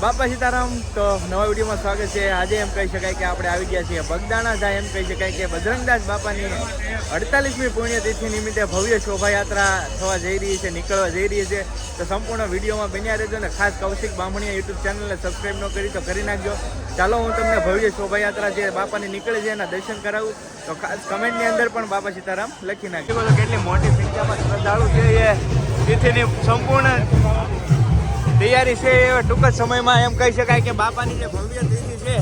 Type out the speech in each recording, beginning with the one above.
બાપા સીતારામ, તો નવા વિડીયોમાં સ્વાગત છે. આજે એમ કહી શકાય કે આપણે આવી ગયા છીએ બગદાણા જાય એમ કહી શકાય કે બજરંગદાસ બાપાની અડતાલીસમી પુણ્યતિથિ નિમિત્તે ભવ્ય શોભાયાત્રા થવા જઈ રહી છે, નીકળવા જઈ રહી છે. તો સંપૂર્ણ વિડીયોમાં બન્યા રહેજો ને ખાસ કૌશિક બામણીયા યુટ્યુબ ચેનલને સબસ્ક્રાઈબ ન કરી તો કરી નાખજો. ચાલો, હું તમને ભવ્ય શોભાયાત્રા જે બાપાની નીકળે છે એના દર્શન કરાવું. તો ખાસ કમેન્ટની અંદર પણ બાપા સીતારામ લખી નાખજો. કેટલી મોટી સંખ્યામાં શ્રદ્ધાળુ છે એ. તિથિની સંપૂર્ણ તૈયારી છે. એ ટૂંક જ સમયમાં એમ કહી શકાય કે બાપાની જે ભવ્ય તિથિ છે,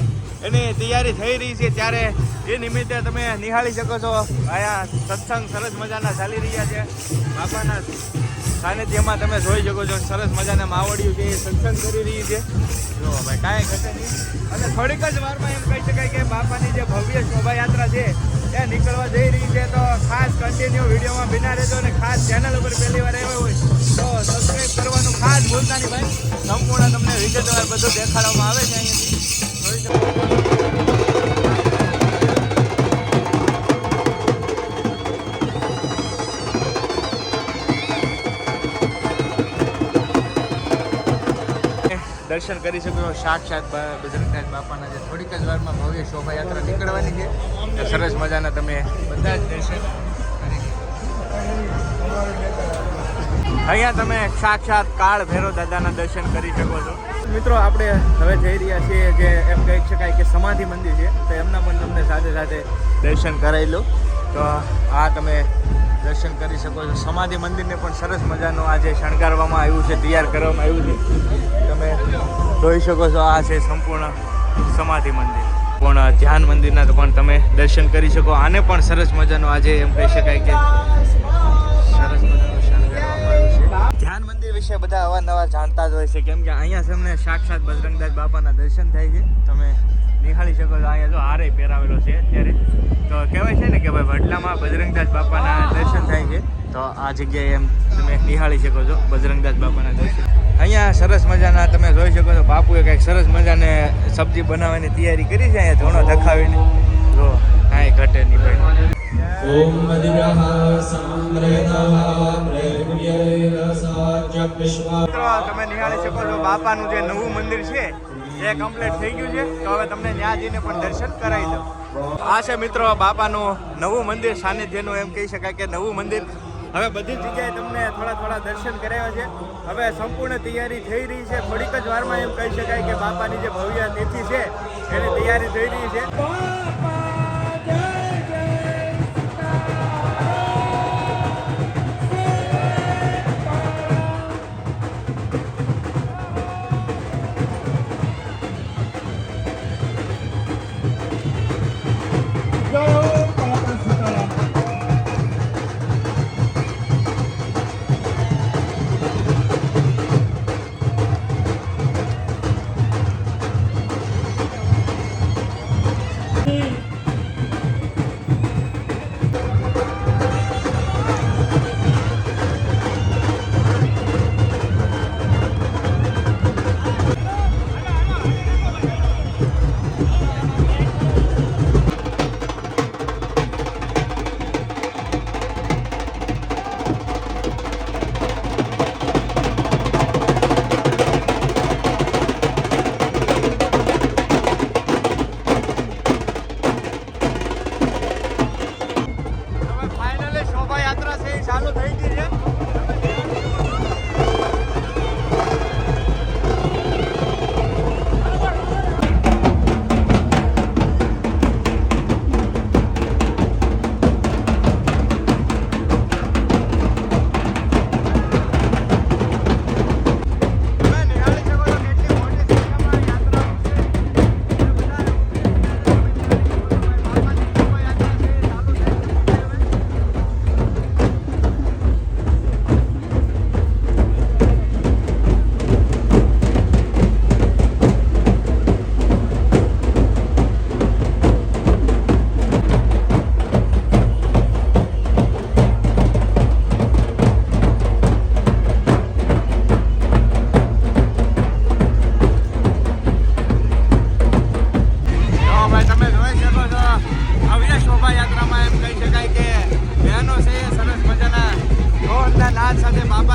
એની તૈયારી થઈ રહી છે. ત્યારે એ નિમિત્તે તમે નિહાળી શકો છો. અહીંયા સત્સંગ સરસ મજાના ચાલી રહ્યા છે. બાપાના સાનિધ્યમાં તમે જોઈ શકો છો, સરસ મજાના માવડિયું છે એ સત્સંગ કરી રહી છે. જો ભાઈ કાંઈ ઘટે નહીં. અને થોડીક જ વારમાં એમ કહી શકાય કે બાપાની જે ભવ્ય શોભાયાત્રા છે, એ નીકળવા જઈ રહી છે. તો ખાસ કન્ટિન્યુ વિડીયોમાં બિના રહેજો અને ખાસ ચેનલ ઉપર પહેલી વાર આવ્યો હોય, તો સબસ્ક્રાઈબ કરવાનું ખાસ ભૂલતા નહીં ભાઈ. સંપૂર્ણ તમને વિગતવાર બધું દેખાડવામાં આવે છે અહીંયાથી. જોઈ શકો દર્શન કરી શકો છો સાક્ષાત બા- બજરંગદાસ બાપાના જે થોડીક જ વારમાં ભવ્ય શોભાયાત્રા નીકળવાની છે. તો સરસ મજાના તમે બધા જ દર્શન અહીંયા તમે સાક્ષાત કાળ ભૈરવ દાદાના દર્શન કરી શકો છો. મિત્રો, આપણે હવે જઈ રહ્યા છીએ જે એમ કહી શકાય કે સમાધિ મંદિર છે. તો એમના પણ તમને સાથે સાથે દર્શન કરાવી લો. તો આ તમે દર્શન કરી શકો છો. સમાધિ મંદિરને પણ સરસ મજાનું આજે શણગારવામાં આવ્યું છે, તૈયાર કરવામાં આવ્યું છે. તમે જોઈ શકો છો, આ છે સંપૂર્ણ સમાધિ મંદિર. પણ ધ્યાન મંદિરના તો પણ તમે દર્શન કરી શકો. આને પણ સરસ મજાનું આજે એમ કહી શકાય કે સરસ મજાનું શણગારવામાં આવ્યું છે. ધ્યાન મંદિર વિશે બધા અવારનવાર જાણતા જ હોય છે. કેમ કે અહીંયા તમને સાક્ષાત બજરંગદાસ બાપાના દર્શન થાય છે. તમે નિહાળી શકો છો. અહીંયા જો આરે પહેરાવેલો છે અત્યારે. તો કહેવાય છે ને કે ભાઈ વડલામાં બજરંગદાસ બાપાના દર્શન થાય છે. તો આ જગ્યાએ એમ તમે નિહાળી શકો છો બજરંગદાસ બાપાના દર્શન. અહીંયા સરસ મજાના તમે જોઈ શકો છો બાપુએ કંઈક સરસ મજાને સબ્જી બનાવવાની તૈયારી કરી છે અહીંયા ધોણો ધખાવીને. જો કાંઈ ઘટે નહીં ભાઈ. ઓમ તમે નિહાળી શકો છો બાપાનું જે નવું મંદિર છે એ કમ્પ્લીટ થઈ ગયું છે, તો હવે તમને ત્યાં જઈને પણ દર્શન કરાવી દઉં. આ છે મિત્રો બાપાનું નવું મંદિર, સાનિધ્યનું એમ કહી શકાય કે નવું મંદિર. હવે બધી જગ્યાએ તમને થોડા થોડા દર્શન કરાવ્યા છે. હવે સંપૂર્ણ તૈયારી થઈ રહી છે. થોડીક જ વારમાં એમ કહી શકાય કે બાપાની જે ભવ્ય તિથિ છે, એની તૈયારી થઈ રહી છે.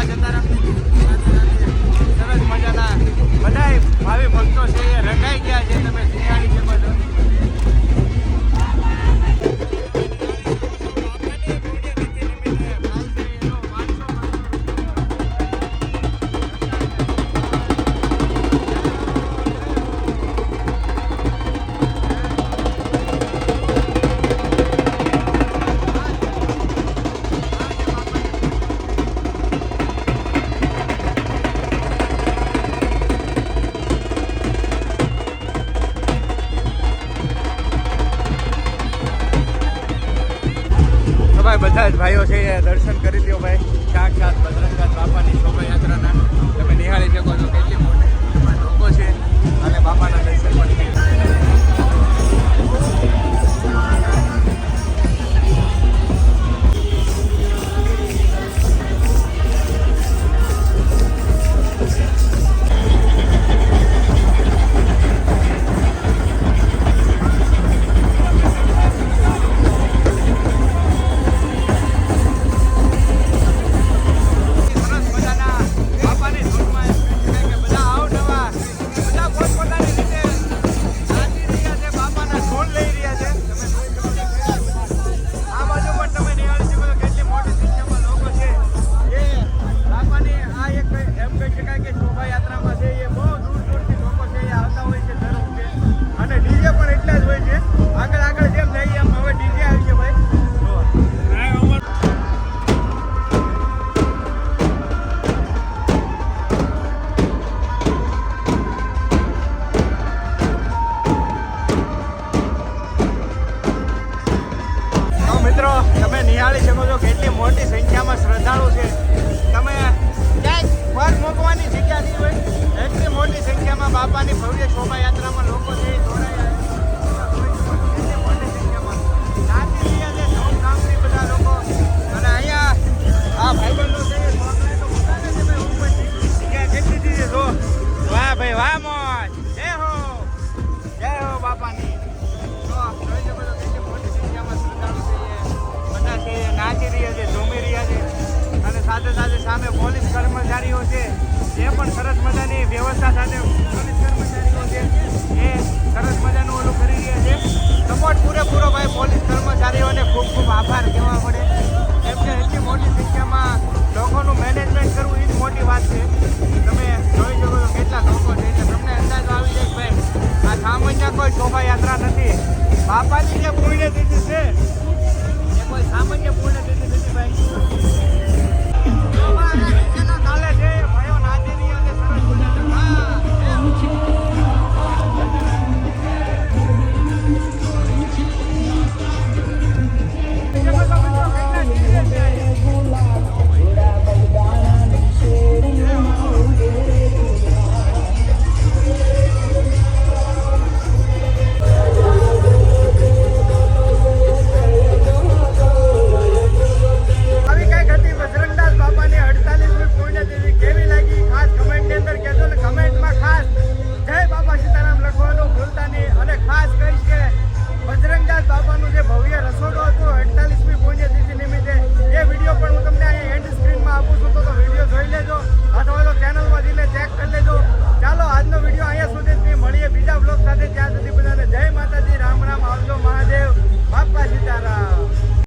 શકાય કે આવ્યો છે દર્શન કરી લ્યો ભાઈ. સાક્ષાત બદ્રકાત બાપાની શોભા મિત્રો, તમે નિહાળી શકો છો કેટલી મોટી સંખ્યામાં શ્રદ્ધાળુ છે. તમે ક્યાંક ફર મૂકવાની જગ્યા નહીં હોય. એટલી મોટી સંખ્યામાં બાપાની ભવ્ય શોભાયાત્રામાં લોકો છે, જોડાય સામે પોલીસ કર્મચારીઓ છે. જે પણ સરસ મજાની વ્યવસ્થા સાથે પોલીસ કર્મચારીઓ છે, એ સરસ મજાનું ઓલું કરી રહ્યા છે. સપોર્ટ પૂરેપૂરો ભાઈ પોલીસ કર્મચારીઓને ખૂબ ખૂબ આભાર કહેવા પડે કેમ કે એટલી મોટી સંખ્યામાં લોકોનું મેનેજમેન્ટ કરવું એ જ મોટી વાત છે. તમે જોઈ શકો છો કેટલા લોકો છે. એટલે તમને અંદાજો આવી જાય ભાઈ આ સામાન્ય કોઈ શોભાયાત્રા નથી. બાપાની જે પુણ્યતિથિ છે, એ કોઈ સામાન્ય પુણ્યતિથિ નથી ભાઈ.